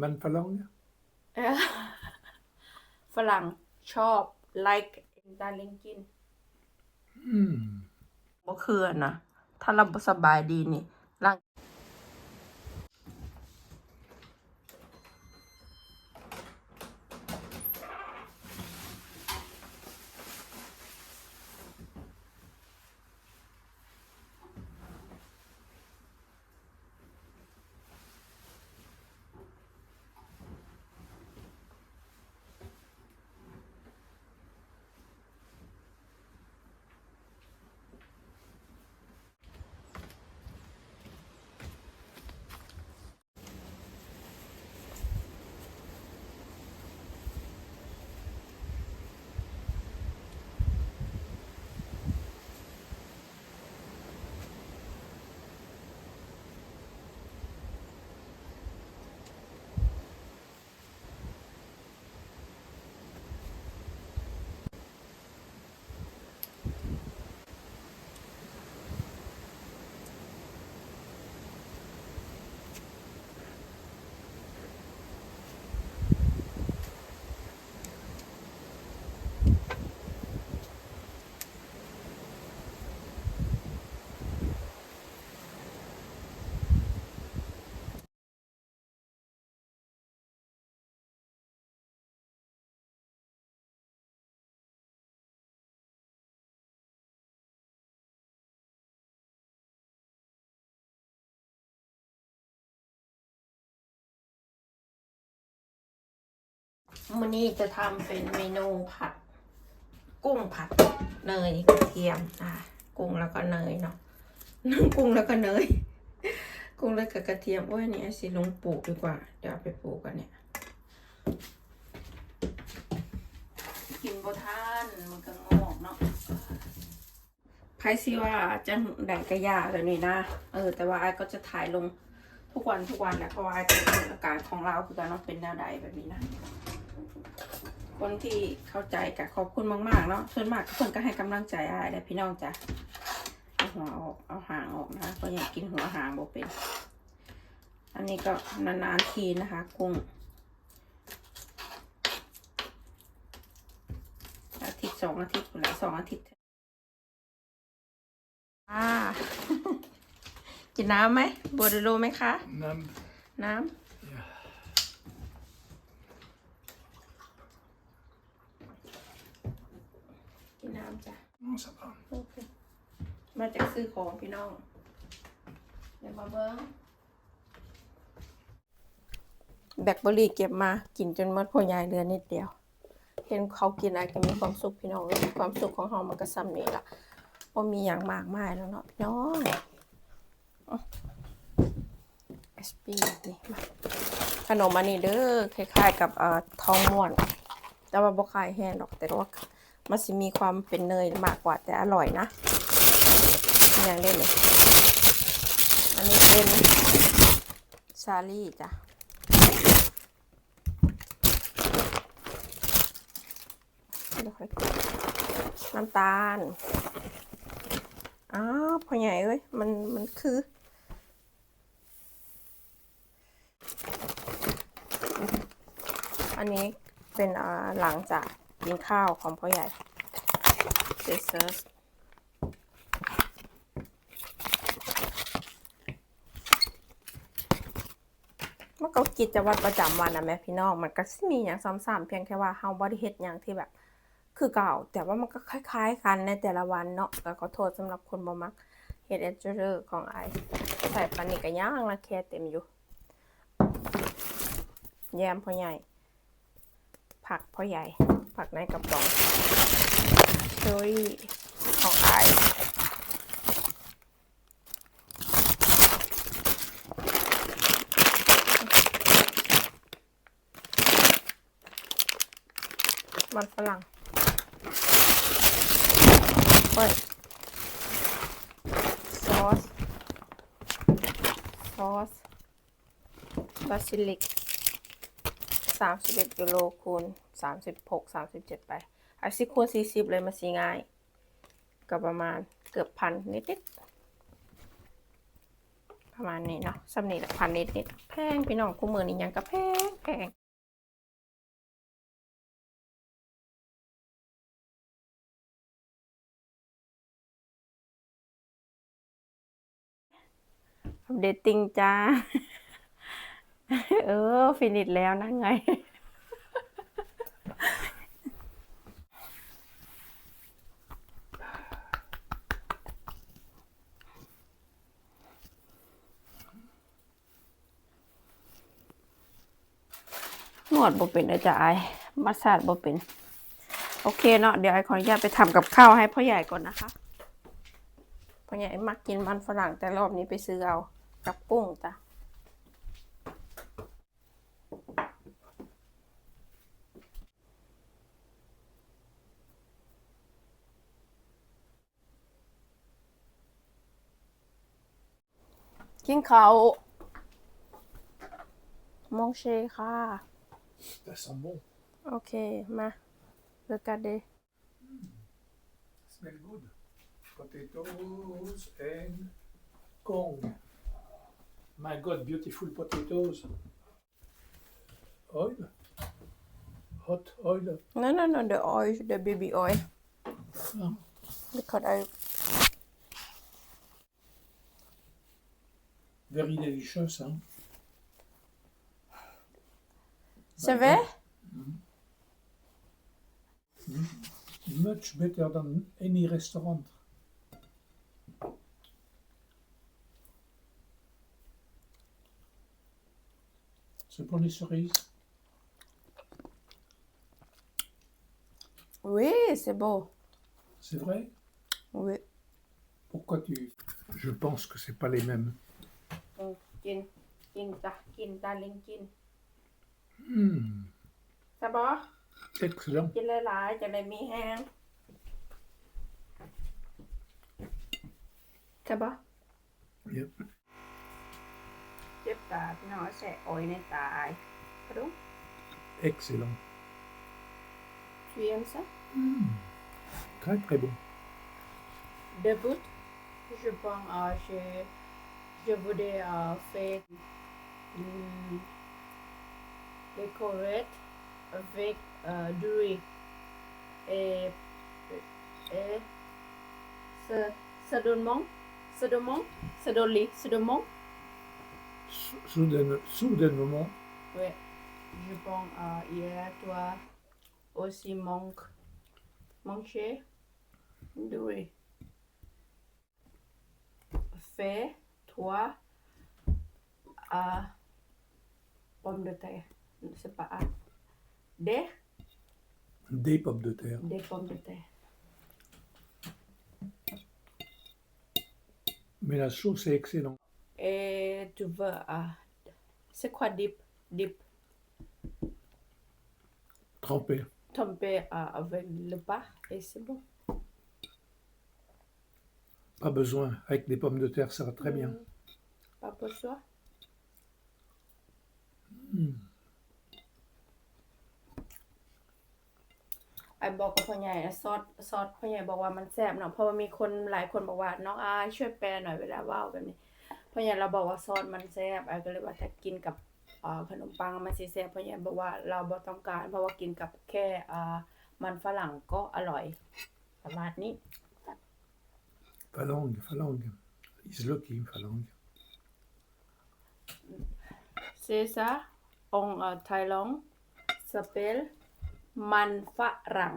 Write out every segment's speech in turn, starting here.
Men för lång? เอ้อฝรั่งชอบ like ดาริงกิน Mm. บ่คือนะ ถ้าเราบ่สบายดีนี่ร่าง มื้อนี้จะทำเป็นเมนูผัด กุ้งผัดเนยกระเทียมอะกุ้งแล้วก็เนยเนาะกุ้งแล้วก็เนย กุ้งแล้วก็กระเทียมโอ้ยอันนี่สิลงปลูกดีกว่า เดี๋ยวเอาไปปลูกกันเนี่ย กินบ่ทานมันก็งอกเนาะไพซิว่าจังได้กระยาแบบนี้นะเออ แต่ว่าไอ้ก็จะถ่ายลงทุกวันทุกวันแหละเพราะว่าไอ้จะดูอาการของเราคือการว่าเป็นแนวใดแบบนี้นะ คนที่เข้าใจกับขอบคุณมากๆเนาะส่วนมากทุกคนก็ให้กำลังใจอ้ายและพี่น้องจ้ะเอาหัวออกเอาหางออกนะคะก็อยากกินหัวหางบ่เป็น อันนี้ก็นานๆทีนะคะ กุ้งอาทิตย์สองอาทิตย์หลายสองอาทิตย์อ่ากินน้ำไหมบัวเดโลไหมคะ Men, น้ำ ja. กินน้ำจ้ะ Mm, så bra. โอเคมาจากซื้อของพี่น้องเดี๋ยวมาเบิ้งแบล็คเบอร์รี่เก็บมากินจนหมดพ่อใหญ่เดือนนิดเดียว เห็นเขากินอะไรก็มีความสุขพี่น้องเลยความสุขของเรามันก็ซ้ำนี่ละว่ามีอย่างมากมายแล้วเนาะพี่น้องเอสปีนี่มาขนมอันนี้เด้อคล้ายๆกับเอ่อทองม้วน แต่ว่าบ่คล้ายแห้งดอกแต่ว่า มันสิมีความเป็นเนยมากกว่าแต่อร่อยนะอย่างเล่นเลย อันนี้เป็นซาลี่จ้ะน้ำตาล อ้าวพ่อใหญ่เอ้ย มัน มันคือ อันนี้เป็นหลังจาก กินข้าวของพ่อใหญ่เดซเซอร์มันก็กิจวัตรประจำวันนะแม่พี่น้องมันก็มีอย่างซ้ำๆเพียงแค่ว่าเฮาบ่ได้เฮ็ดหยังที่แบบ คือเก่า แต่ว่ามันก็คล้าย ๆ กันในแต่ละวันเนาะก็ขอโทษสำหรับคนบ่มักเฮ็ดเอเจอร์ของไอใส่ปานนี้ก็ย่างละแค่เต็มอยู่แยมพ่อใหญ่ ผักพ่อใหญ่ ผักในกระป๋องเชอรี่ของไอมันฝรั่งเปิดซอส ซอสบาซิลิก สามสิบเอ็ดกิโลคูณสามสิบหกสามสิบเจ็ดไปอาสิคูณสี่สิบเลยมาสีง่าย ก็ประมาณเกือบพันนิดๆ ประมาณนี้เนาะสำนีละพันนิดนิดๆแพงพี่น้องคู่มือนี่ยังก็แพงแพงอัปเดตติ้งจ้า เออ ฟินิชแล้วนะไง นวดบ่เป็นอาจารย์มาสาดบ่เป็น โอเคเนาะเดี๋ยวไอขออนุญาตไปทำกับข้าวให้พ่อใหญ่ก่อนนะคะพ่อใหญ่มักกินมันฝรั่งแต่รอบนี้ไปซื้อเอากับกุ้งจ้ะ กินข้าวมองเชค่ะ Ça sent bon. โอเค มาเลือกกันเด Smell good. Potatoes and Kong. My God, beautiful potatoes. Oil. Hot oil. no no no the oil the baby oil Ah. because I Very delicious, hein? c'est vrai Much better than any restaurant. C'est pour les cerises. oui c'est beau C'est vrai? Oui Pourquoi tu... Je pense que c'est pas les mêmes. กิน กินจ้ะกินตาลิงกิน Hmm, ใช่ปะ excellent. กินหลายๆจะได้มีแห้งใช่ปะ Yep. เจ็บตาพี่น้องแสะออยในตายกระดุม Excellent. tu aimes ça Hmm, Très très bon. début je pense euh, je je voudrais euh, faire hum, les avec euh, du riz et et ce saumon saumon saumon saumon Sou- Soudain, soudainement, oui je pense euh, hier toi aussi manque manger du riz fais toi à pomme de terre c'est pas à des des pommes de terre. des pommes de terre Mais la sauce est excellente. et tu veux à c'est quoi dip dip? Trempée. trempé euh, avec le pain et c'est bon Pas besoin. Avec des pommes de terre, ça va très bien. Mm. pas besoin Hmm. ไอ้บอกกับพ่อใหญ่อะซอสซอสพ่อใหญ่บอกว่ามันแซ่บเนาะเพราะว่ามีคนหลายคนบอกว่าน้องอายช่วยแปลหน่อยเวลาว่าวแบบนี้พ่อใหญ่เราบอกว่าซอสมันแซ่บไอ้ก็เลยว่าถ้ากินกับอ่าขนมปังมันสิแซ่บพ่อใหญ่บอกว่าเราบ่ต้องการ เพราะว่ากินกับแค่อ่ามันฝรั่งก็อร่อยประมาณนี้ Phalange, phalange. He's lucky, phalange. c'est ça en euh, Thaïlande s'appelle มันฝรั่ง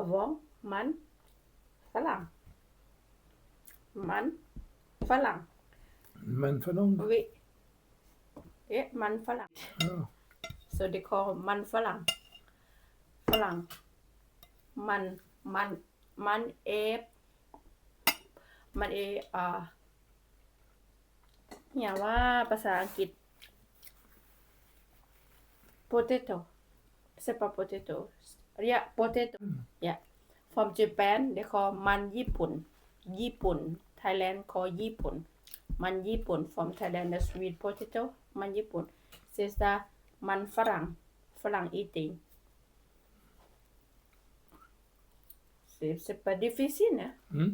avant มันฝรั่งมันฝรั่ง Man phalange. oui เอ๊ะ มันฝรั่ง Ah, so they call มันฝรั่งฝรั่งมันมันมันเอฟมันเออ่าอย่าว่าภาษาอังกฤษ potato c'est pas potato yeah potato yeah from Japan they call มันญี่ปุ่น ญี่ปุ่น Thailand call ญี่ปุ่น มันญี่ปุ่น from Thailand the sweet potato มันญี่ปุ่น c'est ça มันฝรั่ง ฝรั่ง eating c'est c'est pas difficile hein hmm.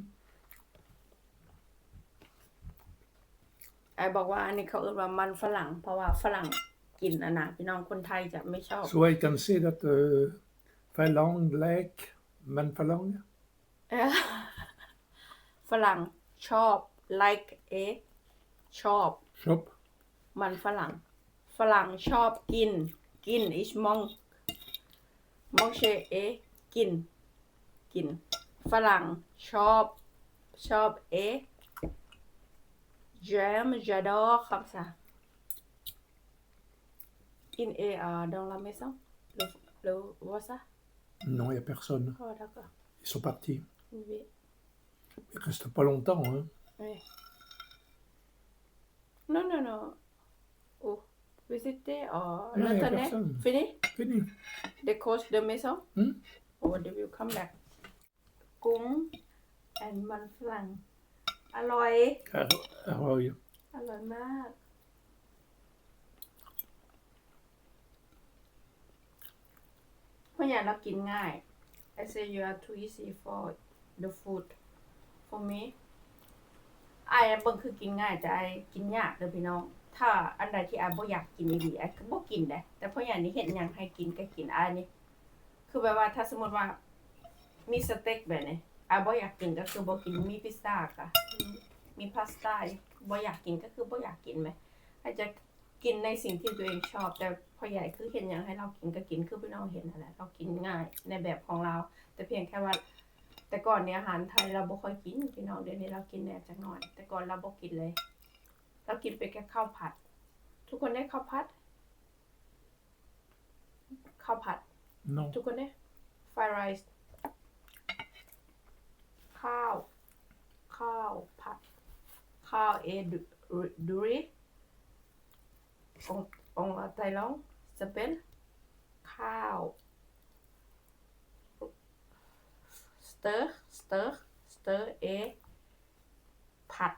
ไอบอกว่าอันนี้เขาเรียกว่ามันฝรั่ง เพราะว่าฝรั่งกินอันนะพี่น้องคนไทยจะไม่ชอบ Så jeg kan se at uh, Falang lek men Falang เอ้อฝรั่งชอบ like a ชอบ shop มันฝรั่ง ฝรั่งชอบกิน กิน is มองมองเชเอกิน กิน ฝรั่งชอบ ชอบเอ j'aime j'adore comme ça in et euh, dans la maison le le voit ça Non, il n'y a personne. oh d'accord Ils sont partis. oui Ils restent pas longtemps. Hein. oui non non non oh visiter oh Non, le y a tenez personne. fini Fini. the coach the maison Hmm? or they will come back กุ้ง and มันฝรั่ง อร่อย Ar- Arroy. อร่อยมาก เพราะอย่างเรากินง่าย I say you are too easy for the food for me ไอ้เบิ่งคือกินง่ายแต่ไอ้กินยากเลยพี่น้อง ถ้าอันใดที่ไอ้บ่อยากกินอีหลีไอ้ก็บ่กินได้แต่เพราะอย่างนี้เห็นหยังให้กินก็กินไอ้นี่ คือแบบว่าถ้าสมมติว่า มีสเต็กแบบนี้ไอ้บ่อยากกินก็คือบ่กินมีพิซซ่าค่ะ มีพาสต้าบ่อยากกินก็คือบ่อยากกินไหมอาจจะกินในสิ่งที่ตัวเองชอบ แต่พอใหญ่คือเห็นอย่างให้เรากินก็กินคือพี่น้องเห็นนั่นแหละเรากินง่ายในแบบของเรา แต่เพียงแค่ว่า แต่ก่อนเนี่ยอาหารไทยเราบ่ค่อยกินพี่น้องเดี๋ยวนี้เรากินแน่จักหน่อย แต่ก่อนเราบ่กินเลย เรากินไปแค่ข้าวผัด ทุกคนได้ข้าวผัดข้าวผัด Non. ทุกคนเนี่ย fried rice ข้าว ข้าวผัด ข้าวเอดูดูรีององไทยลองจะเป็นข้าวสเตอร์สเตอร์สเตอร์เอผัด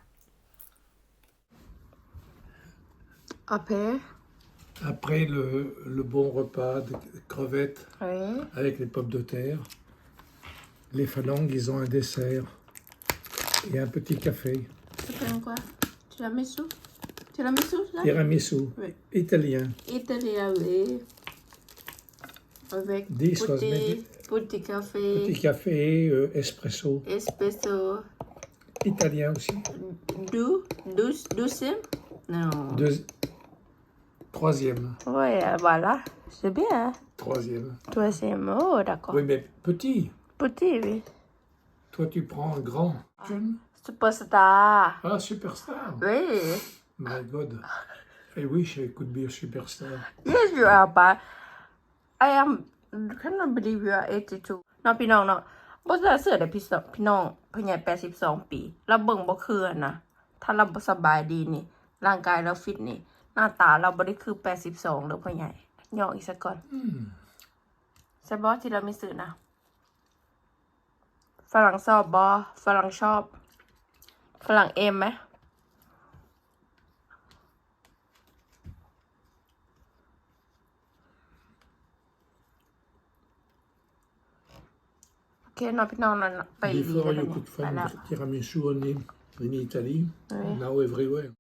โอเค Après le, le bon repas de crevettes เฮ้ย avec les pommes de terre, les phalangues, ils ont un dessert et un petit café. Ça s'appelle quoi? Tiramisu? Tiramisu, là? Tiramisu, Oui. italien. Italien, oui. Avec Dis, petit, petit café, Petit café, euh, espresso. espresso, Italien aussi. doux, douce, douce Non. Deux- Troisième. Ouais, voilà. C'est bien. hein? Troisième. Troisième, oh, d'accord. Oui, mais petit. Petit, oui. Toi, tu prends un grand. Jeune. Superstar. Ah, superstar. Oui. My God. I wish I could be a superstar. Yes, you are, but I am cannot believe you are 82 น้องพี่น้องเนาะบ่จะเสือได้พี่สองพี่น้องเพิ่นใหญ่82 ปี เราเบิ่งบ่คืออะนะ ถ้าเราบ่สบายดีนี่ ร่างกายเราฟิตนี่ หน้าตาเราบ่ได้คือ 82เลยพ่อใหญ่ย่ออีกสักก่อน Hmm. ใช่บ่ที่เรามีสื่อนะ ฝรั่งชอบบ่ฝรั่งชอบ ฝรั่งเอมไหมโอเคเน้องพี่น้องนั่นไปดี Before แล้ว you เนี่ย could ไป find แล้ว tiramisu only in Italy. Oui. Now everywhere.